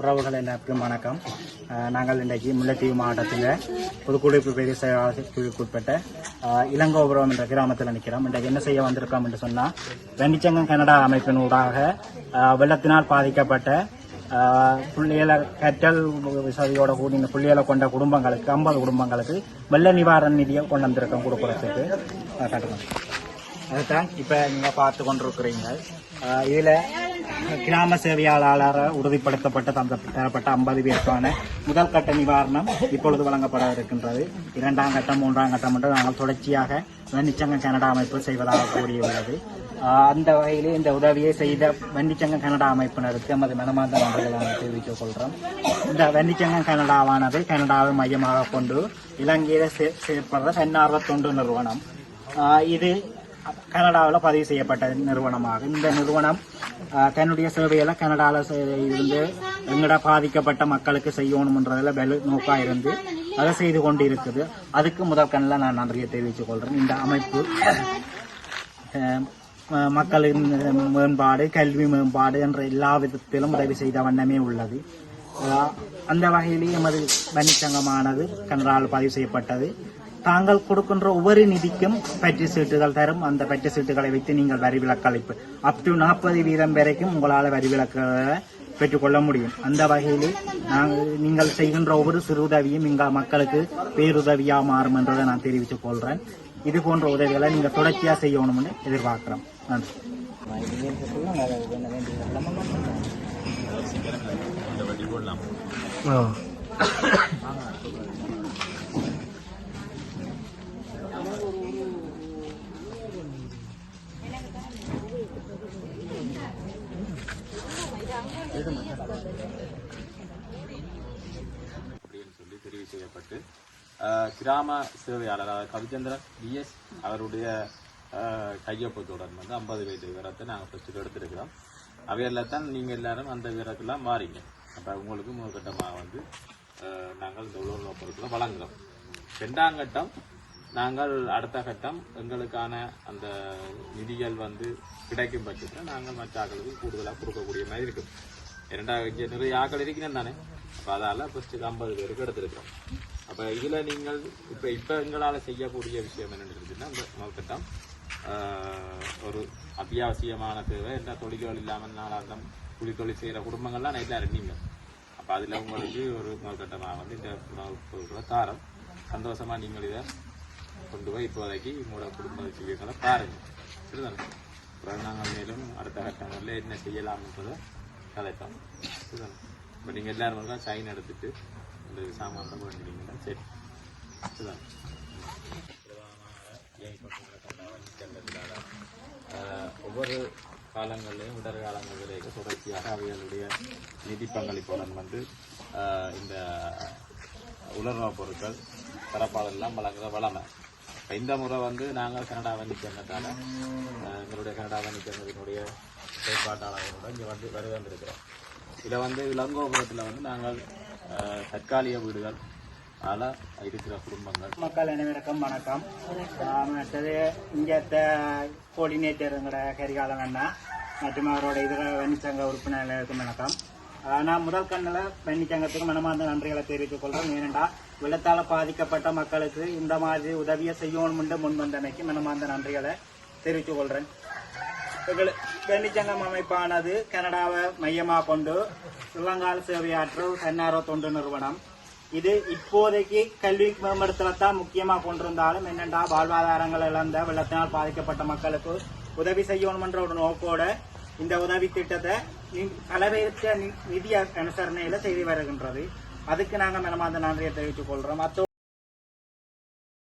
உறவுகள் எல்லாருக்கும் வணக்கம். நாங்கள் இன்றைக்கு முல்லைத்தீவு மாவட்டத்தில் புதுக்குடிப்பு பிரதேச பிரிவுக்குட்பட்ட அஹ், இளங்கோபுரம் என்ற கிராமத்தில் நிற்கிறோம். இன்றைக்கு என்ன செய்ய வந்திருக்கோம் என்று சொன்னால் வெண்டிச்சங்கம் கனடா அமைப்பின் ஊடாக வெள்ளத்தினால் பாதிக்கப்பட்ட புள்ளியலை புள்ளியல கற்றல் வசதியோட கூடி இந்த புள்ளியலை கொண்ட குடும்பங்களுக்கு ஐம்பது குடும்பங்களுக்கு வெள்ள நிவாரண நிதியை கொண்டு வந்திருக்கோம் கொடுக்குறதுக்கு அஹ், அதுதான் இப்போ நீங்கள் பார்த்து கொண்டிருக்கிறீங்க. இதில் கிராம சேவையாளராக உறுதிப்படுத்தப்பட்ட தந்த தரப்பட்ட ஐம்பது பேருக்கான முதல் கட்ட நிவாரணம் இப்பொழுது வழங்கப்பட இருக்கின்றது இரண்டாம் கட்டம் மூன்றாம் கட்டம் என்று நாங்கள் தொடர்ச்சியாக வன்னிச்சங்க கனடா அமைப்பு செய்வதாக கூறியுள்ளது. அந்த வகையில் இந்த உதவியை செய்த வன்னிச்சங்க கனடா அமைப்பினருக்கு எமது மனமார்ந்த நன்றிகளை தெரிவித்துக் கொள்கிறோம். இந்த வன்னிச்சங்க கனடாவானது கனடாவை மையமாக கொண்டு இலங்கையில சே- செயற்படுற தன்னார்வ தொண்டு நிறுவனம். இது கனடாவில் பதிவு செய்யப்பட்ட நிறுவனமாகும். இந்த நிறுவனம் தன்னுடைய சேவையெல்லாம் கனடாவில் இருந்து எங்கடா பாதிக்கப்பட்ட மக்களுக்கு செய்யணும்ன்றதுல வெளி நோக்கா இருந்து அதை செய்து கொண்டு இருக்குது அதுக்கு முதல் கண்ணில் நான் நன்றியை தெரிவித்துக் கொள்கிறேன் இந்த அமைப்பு மக்களின் மேம்பாடு கல்வி மேம்பாடு என்ற எல்லா விதத்திலும் உதவி செய்த வண்ணமே உள்ளது. அந்த வகையிலே எமது வன்னிச்சங்கமானது கனடாவில் பதிவு செய்யப்பட்டது. தாங்கள் கொடுக்கின்ற ஒவ்வொரு நிதிக்கும் பற்று சீட்டுகள் தரும். அந்த பற்று சீட்டுகளை வைத்து நீங்கள் வரி விலக்களிப்பு. அப் டு நாற்பது வீதம் வரைக்கும் உங்களால் வரி விலக்குகளை பெற்றுக்கொள்ள முடியும். அந்த வகையில் நாங்கள் நீங்கள் செய்கின்ற ஒவ்வொரு சிறு உதவியும் இங்கே மக்களுக்கு பேருதவியாக மாறும் என்றதை நான் தெரிவித்துக் கொள்கிறேன் இது போன்ற உதவிகளை நீங்கள் தொடர்ச்சியாக செய்யணும்னு எதிர்பார்க்கிறோம். நன்றி. அப்படின்னு சொல்லி தெரிவு செய்யப்பட்டு கிராம சேவையாளர் கவிச்சந்திரன் பிஎஸ் அவருடைய கையொப்பத்துடன் வந்து ஐம்பது வயது விவரத்தை நாங்கள் ஃபஸ்ட்டு எடுத்திருக்கிறோம். அவையெல்லாம் தான் நீங்கள் எல்லாரும் அந்த விவரத்தெல்லாம் மாறிங்க அப்போ உங்களுக்கு முதற்கட்டமாக வந்து நாங்கள் இந்த உலக பொருட்களை வழங்குகிறோம் ரெண்டாம் கட்டம் நாங்கள் அடுத்த கட்டம் எங்களுக்கான அந்த நிதிகள் வந்து கிடைக்கும் பட்சத்தில் நாங்கள் மற்ற ஆக்களுக்கு கூடுதலாக கொடுக்கக்கூடிய மாதிரி இருக்கும். இரண்டாவது நிறைய ஆக்கள் இருக்கிறேன் தானே? அப்போ அதால் ஃபஸ்ட்டு ஐம்பது பேருக்கு எடுத்திருக்கிறோம். அப்போ இதில் நீங்கள் இப்போ இப்போ எங்களால் செய்யக்கூடிய விஷயம் என்னென்னு இருக்குதுன்னா இந்த ஒரு அத்தியாவசியமான தேவை. என்ன தொழில்கள் இல்லாமல் நாளாந்தம் கூலி தொழில் செய்கிற குடும்பங்கள்லாம் நான் இருந்தீங்க அப்போ அதில் உங்களுக்கு ஒரு முதற்கட்டமாக வந்து இந்த உணவு பொருட்களை தாரம் சந்தோஷமாக நீங்கள் இதை கொண்டு போய் இப்போதைக்கு உங்களோட குடும்ப விஷயங்களை பாருங்க. சரிதானே அப்புறம் நாங்கள் மேலும் அடுத்த கட்டங்களில் என்ன செய்யலாம்ன்றதை கதைப்போம் இப்போ நீங்கள் எல்லாரும் தான் சைன் எடுத்துட்டு இந்த சாமான் பண்ணிட்டீங்கன்னா சரி. சரிதானே ஒவ்வொரு காலங்களிலையும் இடர் காலங்களிலேயே தொடர்ச்சியாக அவைகளுடைய நிதி பங்களிப்புடன் வந்து இந்த உலர்ணப் பொருட்கள் தரப்பாடெல்லாம் வழங்குற வளமை இந்த முறை வந்து நாங்கள் கனடா வங்கி சேர்ந்ததால எங்களுடைய கனடா வங்கி சேர்ந்ததினுடைய செயற்பாட்டாளர்களோட இங்கே வந்து வருகின்றிருக்கிறோம் இதில் வந்து இளங்கோபுரத்தில் வந்து நாங்கள் தற்காலிக வீடுகள் ஆல இருக்கிற குடும்பங்கள். மக்கள் அனைவருக்கும் வணக்கம். ஆஹ் மற்றது இங்கே கோஆர்டினேட்டருங்கிற கரிகாலன் அண்ணா மற்றும் அவரோட இதர வன்னிச்சங்க உறுப்பினர்களுக்கும் வணக்கம். நான் முதல் கண்ணில் வன்னிச்சங்கத்துக்கு மனமார்ந்த நன்றிகளை தெரிவித்துக் கொள்கிறேன் ஏனென்றால் வெள்ளத்தால் பாதிக்கப்பட்ட மக்களுக்கு இந்த மாதிரி உதவியை செய்யணும் என்று முன் வந்தமைக்கு மனமார்ந்த நன்றிகளை தெரிவித்துக் கொள்கிறேன் வெள்ளிச்சங்கம் அமைப்பானது கனடாவை மையமாக கொண்டு இளங்கால சேவையாற்றும் தன்னார்வ தொண்டு நிறுவனம். இது இப்போதைக்கு கல்வி மேம்படுத்தல தான் முக்கியமாக கொண்டிருந்தாலும் என்னென்றா வாழ்வாதாரங்கள் இழந்த வெள்ளத்தினால் பாதிக்கப்பட்ட மக்களுக்கு உதவி செய்யணுமென்ற ஒரு நோக்கோட இந்த உதவி திட்டத்தை நி- பலவேற்ற நி- நிதி அனுசரணையில் செய்து வருகின்றது. அதுக்கு நாங்கள் மனமார்ந்த நன்றியை தெரிவித்துக் கொள்கிறோம் அத்தோடு